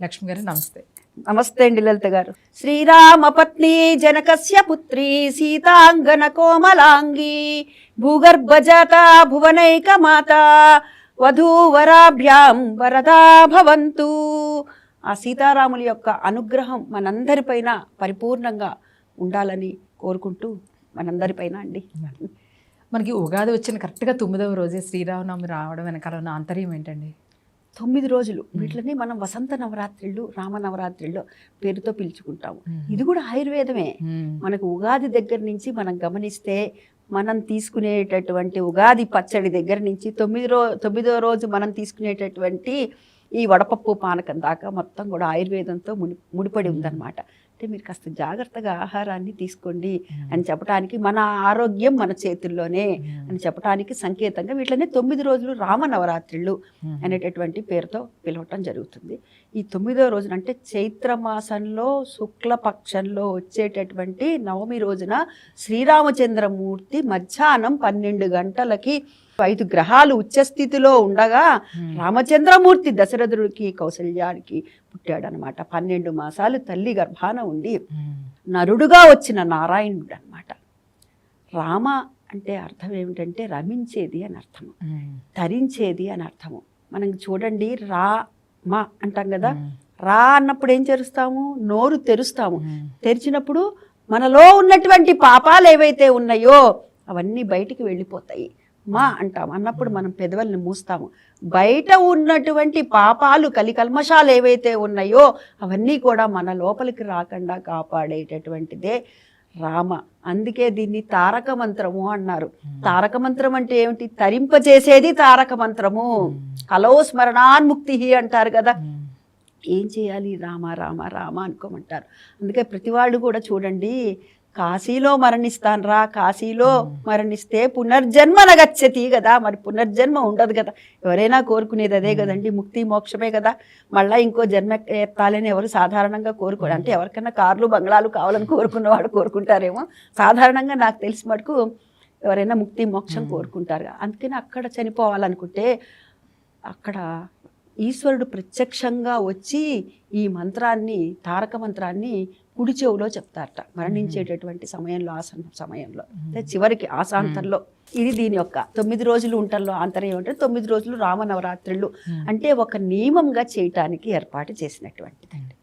లక్ష్మి గారు నమస్తే. నమస్తే అండి లలిత గారు. శ్రీరామ పత్ని జనకస్య పుత్రి సీతాంగన కోమలాంగి భూగర్భజాత భువనైక మాత వధూవరాభ్యాం వరదా భవంతు. ఆ సీతారాముల యొక్క అనుగ్రహం మనందరిపైన పరిపూర్ణంగా ఉండాలని కోరుకుంటూ మనందరిపైన అండి. మనకి ఉగాది వచ్చిన కరెక్ట్గా తొమ్మిదవ రోజే శ్రీరామనవమి రావడం వెనకాల ఉన్న ఆంతర్యం ఏంటండి? తొమ్మిది రోజులు వీటిని మనం వసంత నవరాత్రిళ్ళు రామ నవరాత్రిళ్ళు పేరుతో పిలుచుకుంటాము. ఇది కూడా ఆయుర్వేదమే. మనకు ఉగాది దగ్గర నుంచి మనం గమనిస్తే మనం తీసుకునేటటువంటి ఉగాది పచ్చడి దగ్గర నుంచి తొమ్మిది రో తొమ్మిదో రోజు మనం తీసుకునేటటువంటి ఈ వడపప్పు పానకం దాకా మొత్తం కూడా ఆయుర్వేదంతో ముడి ముడిపడి ఉందన్నమాట. అంటే మీరు కాస్త జాగ్రత్తగా ఆహారాన్ని తీసుకోండి అని చెప్పడానికి మన ఆరోగ్యం మన చేతుల్లోనే అని చెప్పడానికి సంకేతంగా వీటిని తొమ్మిది రోజులు రామ నవరాత్రిళ్ళు మ్మ్. అనేటటువంటి పేరుతో పిలవటం జరుగుతుంది. ఈ తొమ్మిదో రోజున అంటే చైత్ర మాసంలో శుక్లపక్షంలో వచ్చేటటువంటి నవమి రోజున శ్రీరామచంద్రమూర్తి మధ్యాహ్నం పన్నెండు గంటలకి ఐదు గ్రహాలు ఉచ్చస్థితిలో ఉండగా. రామచంద్రమూర్తి దశరథుడికి కౌసల్యానికి పుట్టాడనమాట పన్నెండు మాసాలు తల్లి గర్భాన ఉండి. నరుడుగా వచ్చిన నారాయణుడు అనమాట రామ అంటే అర్థం ఏమిటంటే రమించేది అని అర్థము. ధరించేది అని అర్థము మనం చూడండి రా మా అంటాం కదా. రా అన్నప్పుడు ఏం చేరుస్తాము నోరు తెరుస్తాము. తెరిచినప్పుడు మనలో ఉన్నటువంటి పాపాలు ఏవైతే ఉన్నాయో అవన్నీ బయటికి వెళ్ళిపోతాయి మా అంటాం. అన్నప్పుడు మనం పెదవుల్ని మూస్తాము. బయట ఉన్నటువంటి పాపాలు కలికల్మషాలు ఏవైతే ఉన్నాయో అవన్నీ కూడా మన లోపలికి రాకుండా కాపాడేటటువంటిదే రామ. అందుకే దీన్ని తారక మంత్రము అన్నారు. తారక మంత్రం అంటే ఏమిటి? తరింపజేసేది తారక మంత్రము. కలో స్మరణాన్ముక్తి అంటారు కదా. ఏం చేయాలి? రామ రామ రామ అనుకోమంటారు. అందుకే ప్రతివాడు కూడా చూడండి కాశీలో మరణిస్తాన్రా కాశీలో మరణిస్తే పునర్జన్మ నగచ్చతి కదా మరి పునర్జన్మ ఉండదు కదా. ఎవరైనా కోరుకునేది అదే కదండి ముక్తి మోక్షమే కదా. మళ్ళీ ఇంకో జన్మ ఎత్తాలని ఎవరు సాధారణంగా కోరుకోరు. అంటే ఎవరికైనా కార్లు బంగ్లాలు కావాలని కోరుకున్నవాడు కోరుకుంటారేమో. సాధారణంగా నాకు తెలిసి మటుకు ఎవరైనా ముక్తి మోక్షం కోరుకుంటారు అందుకని అక్కడ చనిపోవాలనుకుంటే అక్కడ ఈశ్వరుడు ప్రత్యక్షంగా వచ్చి ఈ మంత్రాన్ని తారక మంత్రాన్ని కుడి చెవులో చెప్తారట. మరణించేటటువంటి సమయంలో ఆసన సమయంలో. అంటే చివరికి ఆశాంతంలో ఇది దీని యొక్క తొమ్మిది రోజులు ఉంటల్లో ఆంతర్యం అంటే తొమ్మిది రోజులు రామ నవరాత్రులు అంటే ఒక నియమంగా చేయటానికి ఏర్పాటు చేసినటువంటిదండి.